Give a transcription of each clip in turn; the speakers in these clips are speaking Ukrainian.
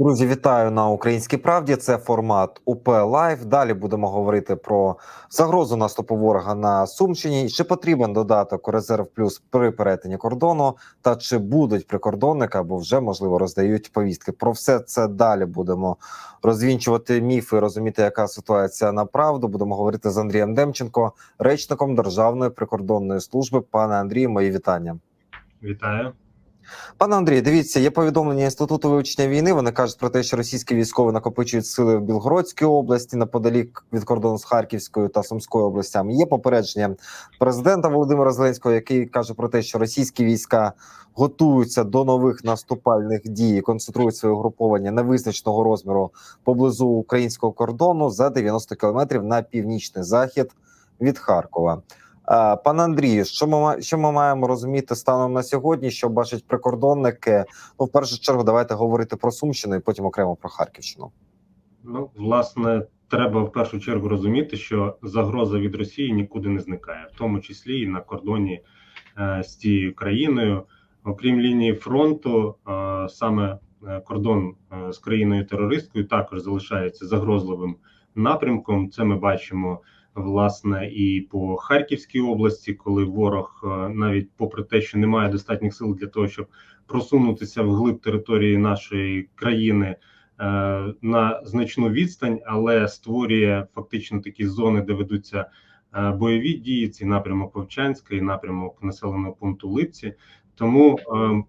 Друзі, вітаю на українській правді. Це формат УП Лайв. Далі будемо говорити про загрозу наступу ворога на Сумщині. Чи потрібен додаток резерв плюс при перетині кордону, та чи будуть прикордонники або вже можливо роздають повістки? Про все це далі будемо розвінчувати міфи, розуміти, яка ситуація на правду. Будемо говорити з Андрієм Демченко, речником Державної прикордонної служби. Пане Андрію, мої вітання. Вітаю. Пане Андрій, дивіться, є повідомлення інституту вивчення війни. Вони кажуть про те, що російські військові накопичують сили в Білгородській області неподалік від кордону з Харківською та Сумською областями. Є попередження президента Володимира Зеленського, який каже про те, що російські війська готуються до нових наступальних дій, концентрують своє угруповання невизначеного розміру поблизу українського кордону за 90 кілометрів на північний захід від Харкова. Е, Пане Андрію, що ми що ми маємо розуміти станом на сьогодні, що бачать прикордонники? Ну, в першу чергу, давайте говорити про Сумщину і потім окремо про Харківщину. Ну, власне, треба в першу чергу розуміти, що загроза від Росії нікуди не зникає, в тому числі і на кордоні е, з цією країною. Окрім лінії фронту, е, саме е, кордон е, з країною терористкою також залишається загрозливим напрямком. Це ми бачимо власне і по Харківській області, коли ворог е, навіть попри те, що немає достатніх сил для того, щоб просунутися вглиб території нашої країни е, на значну відстань, але створює фактично такі зони, де ведуться е, бойові дії. Ці напрямок Вовчанська і напрямок населеного пункту Липці. Тому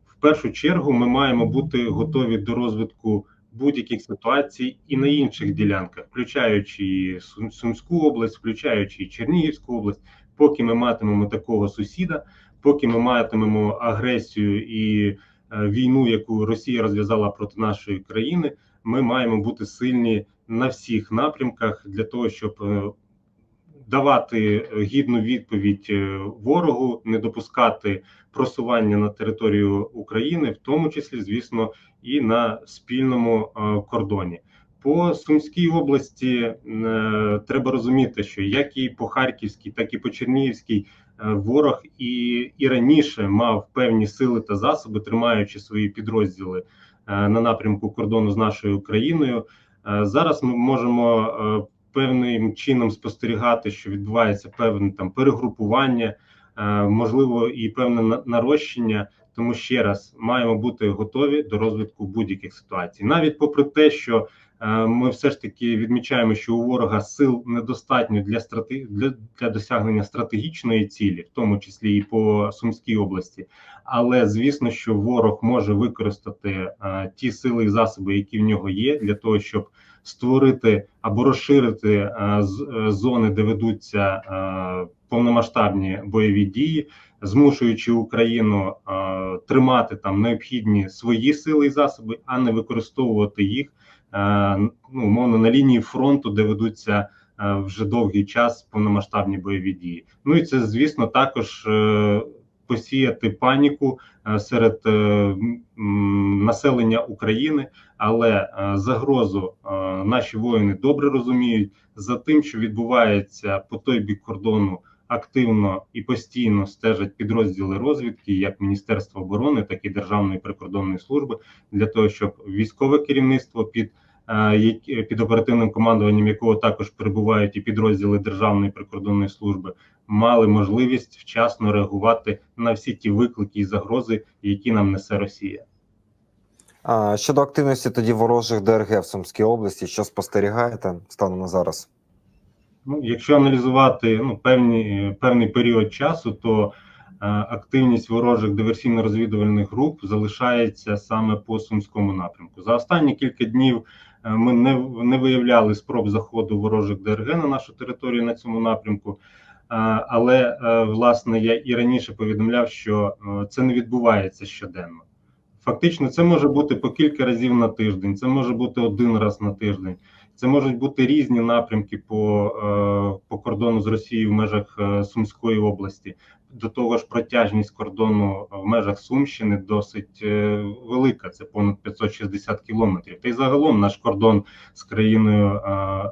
в першу чергу ми маємо бути готові до розвитку будь-яких ситуацій і на інших ділянках, включаючи Сумську область, включаючи Чернігівську область, поки ми матимемо такого сусіда, поки ми матимемо агресію і е, війну, яку Росія розв'язала проти нашої країни, ми маємо бути сильні на всіх напрямках для того, щоб е, давати гідну відповідь е, ворогу, не допускати просування на територію України, в тому числі, звісно, і на спільному е, кордоні. По Сумській області е, треба розуміти, що як і по Харківській, так і по Чернігівській е, ворог і, і раніше мав певні сили та засоби, тримаючи свої підрозділи е, на напрямку кордону з нашою країною. Е, зараз ми можемо е, певним чином спостерігати, що відбувається певне там перегрупування, е, можливо, і певне на- нарощення. Тому ще раз маємо бути готові до розвитку будь-яких ситуацій, навіть попри те, що ми все ж таки відмічаємо, що у ворога сил недостатньо для страти... для, для досягнення стратегічної цілі, в тому числі і по Сумській області. Але звісно, що ворог може використати е, ті сили і засоби, які в нього є, для того, щоб створити або розширити е, з- е, зони, де ведуться е, повномасштабні бойові дії, змушуючи Україну е, тримати там необхідні свої сили і засоби, а не використовувати їх е, ну умовно на лінії фронту, де ведуться е, вже довгий час повномасштабні бойові дії. Ну і це звісно також. е, Посіяти паніку е, серед е, населення України, але е, загрозу е, наші воїни добре розуміють за тим, що відбувається по той бік кордону активно і постійно стежать підрозділи розвідки, як Міністерство оборони, так і Державної прикордонної служби, для того, щоб військове керівництво під е, під оперативним командуванням якого також перебувають і підрозділи Державної прикордонної служби, мали можливість вчасно реагувати на всі ті виклики і загрози, які нам несе Росія. А, щодо активності тоді ворожих ДРГ в Сумській області, що спостерігаєте станом на зараз? Ну, якщо аналізувати ну, певні, певний період часу, то е, активність ворожих диверсійно-розвідувальних груп залишається саме по сумському напрямку. За останні кілька днів е, ми не, не виявляли спроб заходу ворожих ДРГ на нашу територію на цьому напрямку. Е, але е, власне я і раніше повідомляв, що це не відбувається щоденно. Фактично, це може бути по кілька разів на тиждень, це може бути один раз на тиждень. Це можуть бути різні напрямки по, е, по кордону з Росією в межах е, Сумської області. До того ж, протяжність кордону в межах Сумщини досить е, велика. Це понад 560 кілометрів. Та й загалом наш кордон з країною е,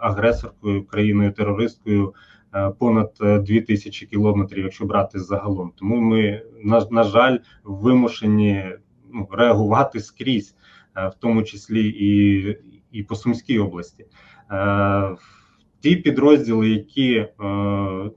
агресоркою, країною терористкою е, понад е, 2000 кілометрів, якщо брати загалом. Тому ми на, на жаль вимушені ну, реагувати скрізь. е, в тому числі і, і по Сумській області. Е, Ті підрозділи, які е,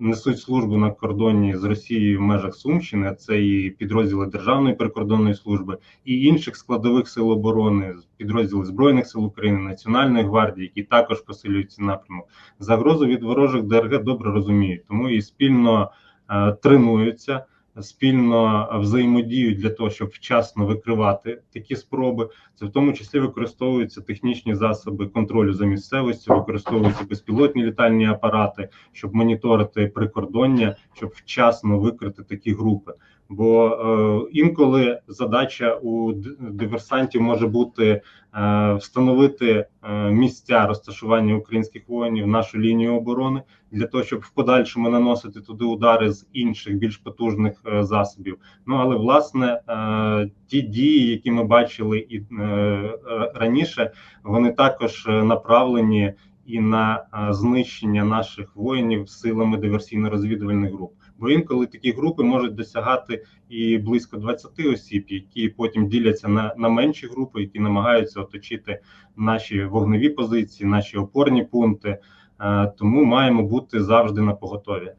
несуть службу на кордоні з Росією в межах Сумщини, це і підрозділи Державної прикордонної служби і інших складових сил оборони, підрозділи Збройних сил України, Національної гвардії, які також посилюють ці напрямок. Загрозу від ворожих ДРГ добре розуміють, тому і спільно е, тренуються, спільно взаємодіють для того, щоб вчасно викривати такі спроби. Це в тому числі використовуються технічні засоби контролю за місцевістю, використовуються безпілотні літальні апарати, щоб моніторити прикордоння, щоб вчасно викрити такі групи. Бо е, інколи задача у диверсантів може бути е, встановити е, місця розташування українських воїнів, нашу лінію оборони для того, щоб в подальшому наносити туди удари з інших більш потужних е, засобів. Ну але власне е, ті дії, які ми бачили і е, е, раніше, вони також е, направлені і на е, знищення наших воїнів силами диверсійно-розвідувальних груп. Бо інколи такі групи можуть досягати і близько 20 осіб, які потім діляться на, на менші групи, які намагаються оточити наші вогневі позиції, наші опорні пункти. Е, Тому маємо бути завжди на поготові.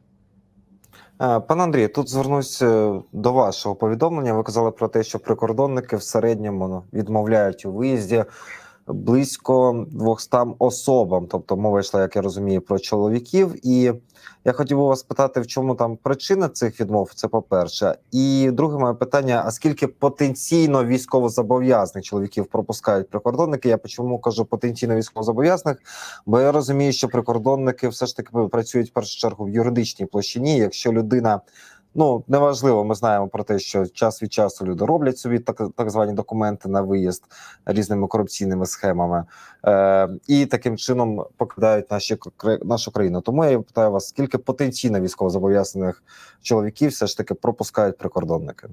Е, Пане Андрій, тут звернусь е, до вашого повідомлення. Ви казали про те, що прикордонники в середньому ну, відмовляють у виїзді близько 200 особам. Тобто мова йшла, як я розумію, про чоловіків. І я хотів би вас питати, в чому там причина цих відмов? Це по-перше. І друге моє питання: а скільки потенційно військовозобов'язаних чоловіків пропускають прикордонники? Я чому кажу потенційно військовозобов'язаних? Бо я розумію, що прикордонники все ж таки працюють в першу чергу в юридичній площині. Якщо людина ну неважливо, ми знаємо про те, що час від часу люди роблять собі так, так звані документи на виїзд різними корупційними схемами, е, і таким чином покидають наші нашу країну. Тому я питаю вас, скільки потенційно військовозобов'язаних чоловіків все ж таки пропускають прикордонники?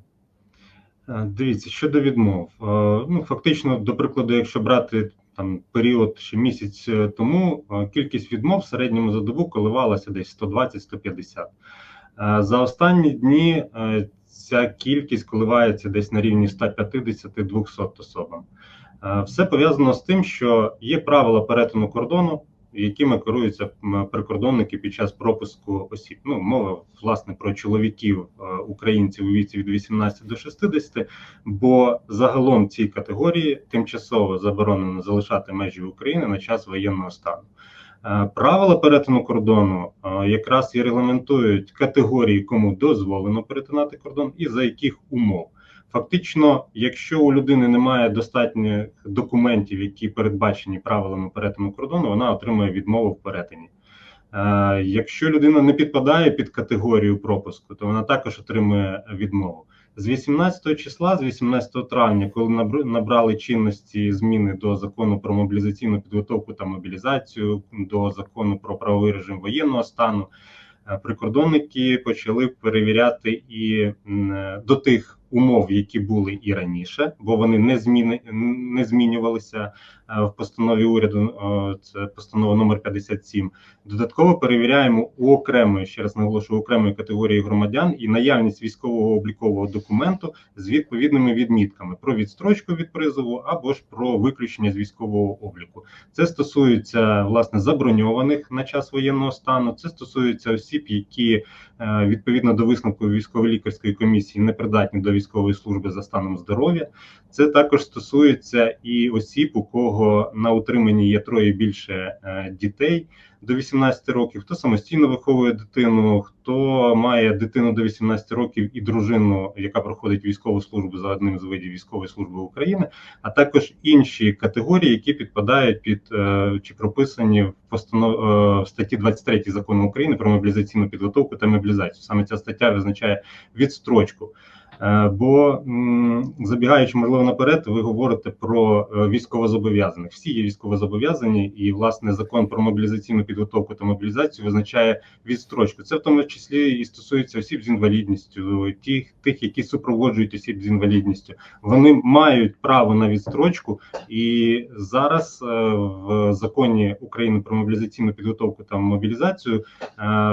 Е, Дивіться, щодо відмов, Е, ну фактично, до прикладу, якщо брати там період ще місяць е, тому, кількість відмов в середньому за добу коливалася десь 120-150. Е, За останні дні е, ця кількість коливається десь на рівні 150-200 особам. Е, Все пов'язано з тим, що є правила перетину кордону, якими керуються прикордонники під час пропуску осіб. Ну, мова власне про чоловіків українців у віці від 18 до 60, бо загалом цій категорії тимчасово заборонено залишати межі України на час воєнного стану. Е, Правила перетину кордону е, якраз і регламентують категорії, кому дозволено перетинати кордон, і за яких умов. Фактично, якщо у людини немає достатньо документів, які передбачені правилами перетину кордону, вона отримує відмову в перетині. Е, Якщо людина не підпадає під категорію пропуску, то вона також отримує відмову. З 18 числа, з 18 травня, коли набр- набрали чинності зміни до закону про мобілізаційну підготовку та мобілізацію, до закону про правовий режим воєнного стану, е, прикордонники почали перевіряти і е, до тих умов, які були і раніше, бо вони не зміни не змінювалися е, в постанові уряду. е, Це постанова номер 57. Додатково перевіряємо у окремої, ще раз наголошую, окремої категорії громадян і наявність військового облікового документу з відповідними відмітками про відстрочку від призову або ж про виключення з військового обліку. Це стосується власне заброньованих на час воєнного стану. Це стосується осіб, які е, відповідно до висновку військово-лікарської комісії не придатні до військової служби за станом здоров'я. Це також стосується і осіб, у кого на утриманні є троє більше е, дітей до 18 років, хто самостійно виховує дитину, хто має дитину до 18 років і дружину, яка проходить військову службу за одним з видів військової служби України, а також інші категорії, які підпадають під е, чи прописані в постанов е, в статті 23 закону України про мобілізаційну підготовку та мобілізацію. Саме ця стаття визначає відстрочку. Е, Бо забігаючи можливо наперед, ви говорите про е, військовозобов'язаних. Всі є військовозобов'язані, і власне закон про мобілізаційну підготовку та мобілізацію визначає відстрочку. Це в тому числі і стосується осіб з інвалідністю, тих, тих, які супроводжують осіб з інвалідністю. Вони мають право на відстрочку, і зараз е, в законі України про мобілізаційну підготовку та мобілізацію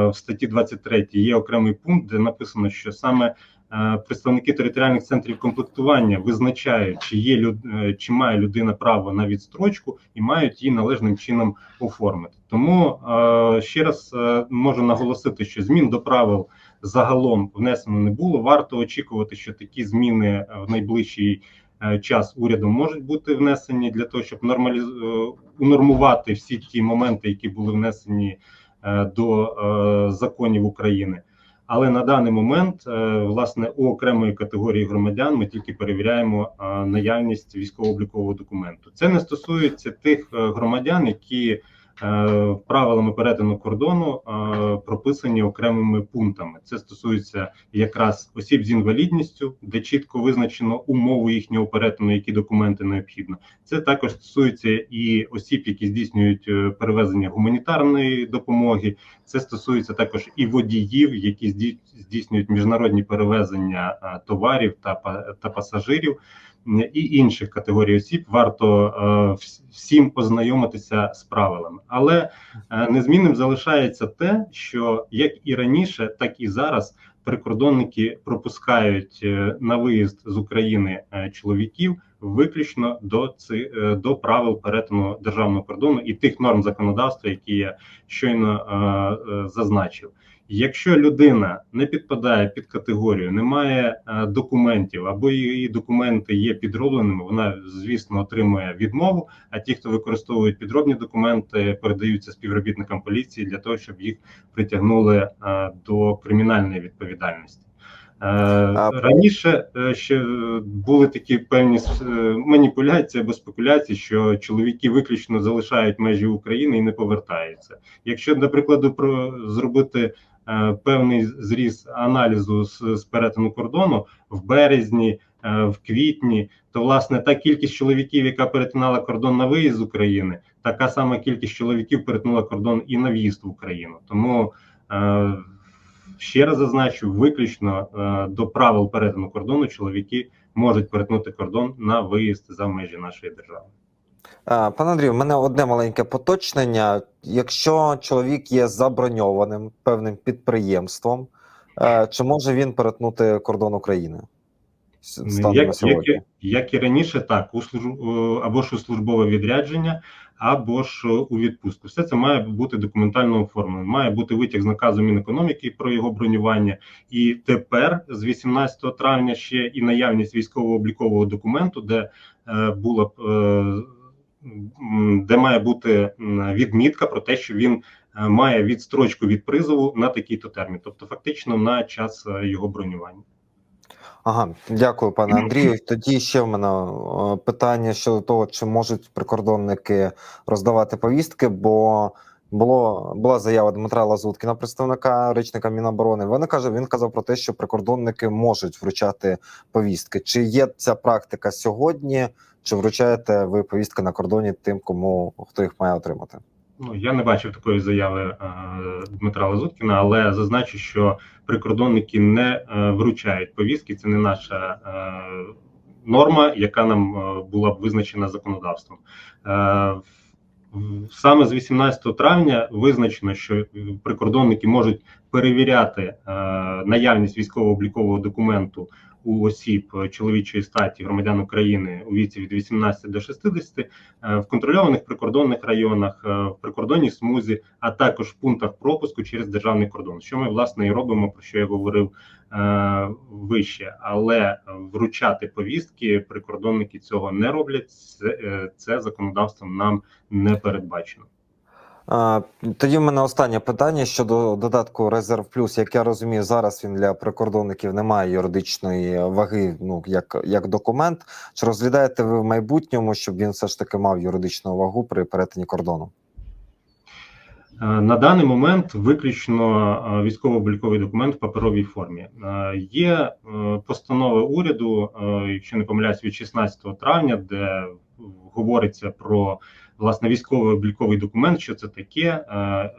в статті 23 є окремий пункт, де написано, що саме представники територіальних центрів комплектування визначають, чи є люд, е, чи має людина право на відстрочку, і мають її належним чином оформити. Тому е, ще раз е, можу наголосити, що змін до правил загалом внесено не було. Варто очікувати, що такі зміни е, в найближчий е, час урядом можуть бути внесені для того, щоб нормаліз... е, унормувати всі ті моменти, які були внесені е, до е, законів України. Але на даний момент, е, власне, у окремої категорії громадян ми тільки перевіряємо наявність військово-облікового документу. Це не стосується тих е, громадян, які правилами перетину кордону е, прописані окремими пунктами. Це стосується якраз осіб з інвалідністю, де чітко визначено умову їхнього перетину, які документи необхідно. Це також стосується і осіб, які здійснюють е, перевезення гуманітарної допомоги. Це стосується також і водіїв, які зді- здійснюють міжнародні перевезення е, товарів та та пасажирів. І інших категорій осіб варто е, всім ознайомитися з правилами, але е, незмінним залишається те, що як і раніше, так і зараз прикордонники пропускають е, на виїзд з України чоловіків виключно до ци, до правил перетину державного кордону і тих норм законодавства, які я щойно зазначив. Якщо людина не підпадає під категорію, не має е, документів або її документи є підробленими, вона звісно отримує відмову. А ті, хто використовують підробні документи, передаються співробітникам поліції для того, щоб їх притягнули е, до кримінальної відповідальності. Е, Раніше ще були такі певні маніпуляції або спекуляції, що чоловіки виключно залишають межі України і не повертаються. Якщо, наприклад, про зробити певний зріз аналізу з, з перетину кордону в березні, е, в квітні, то власне та кількість чоловіків, яка перетинала кордон на виїзд з України, така сама кількість чоловіків перетнула кордон і на в'їзд в Україну. Тому е, ще раз зазначу, виключно е, до правил перетину кордону чоловіки можуть перетнути кордон на виїзд за межі нашої держави. Е, Пане Андрію, в мене одне маленьке поточнення. Якщо чоловік є заброньованим певним підприємством, е, чи може він перетнути кордон України? Ну, Як, як, як і раніше, так у служб е, або ж у службове відрядження, або ж у відпустку. Все це має бути документально оформлено. Має бути витяг з наказу Мінекономіки про його бронювання. І тепер, з 18 травня, ще і наявність військово-облікового документу, де е, була. Е, де має бути відмітка про те, що він е, має відстрочку від призову на такий-то термін, тобто фактично на час е, його бронювання. Ага, дякую, пане Андрію. Тоді ще в мене е, питання щодо того, чи можуть прикордонники роздавати повістки, бо було була заява Дмитра Лазуткіна, представника речника Міноборони. Він каже, він казав про те, що прикордонники можуть вручати повістки. Чи є ця практика сьогодні? Чи вручаєте ви повістки на кордоні тим, кому хто їх має отримати? Ну я не бачив такої заяви е, Дмитра Лазуткіна, але зазначу, що прикордонники не е, вручають повістки. Це не наша е, норма, яка нам е, була б визначена законодавством. Саме з 18 травня визначено, що прикордонники можуть перевіряти е, наявність військово-облікового документу у осіб е, чоловічої статі громадян України у віці від 18 до 60 е, в контрольованих прикордонних районах, е, в прикордонній смузі, а також в пунктах пропуску через державний кордон. Що ми власне і робимо, про що я говорив вище, але вручати повістки прикордонники цього не роблять. Це, це законодавством нам не передбачено. Тоді в мене останнє питання щодо додатку Резерв Плюс. Як я розумію, зараз він для прикордонників не має юридичної ваги, ну як, як документ. Чи розглядаєте ви в майбутньому, щоб він все ж таки мав юридичну вагу при перетині кордону? Е, На даний момент виключно е, військово-обліковий документ в паперовій формі. Е, Є постанова уряду, якщо не помиляюсь, від 16 травня, де говориться про власне військово-обліковий документ, що це таке, е, е,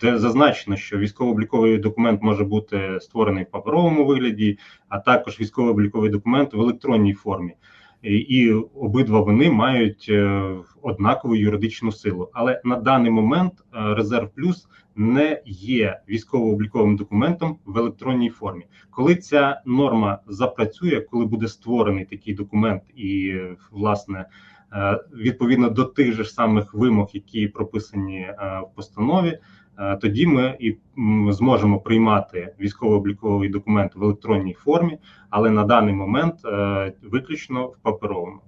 де зазначено, що військово-обліковий документ може бути створений в паперовому вигляді, а також військово-обліковий документ в електронній формі. і, обидва вони мають е, однакову юридичну силу. Але на даний момент резерв плюс не є військово-обліковим документом в електронній формі. Коли ця норма запрацює, коли буде створений такий документ, і власне відповідно до тих же самих вимог, які прописані е, в постанові. е, Тоді ми і зможемо приймати військово-обліковий документ в електронній формі, але на даний момент е, виключно в паперовому.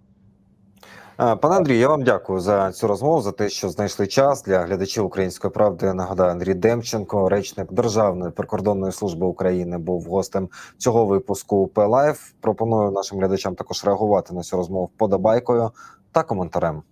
Е, Пане Андрію, я вам дякую за цю розмову, за те, що знайшли час для глядачів української правди. Нагадаю, Андрій Демченко, речник Державної прикордонної служби України, був гостем цього випуску Лайф. Пропоную нашим глядачам також реагувати на цю розмову вподобайкою та коментарем.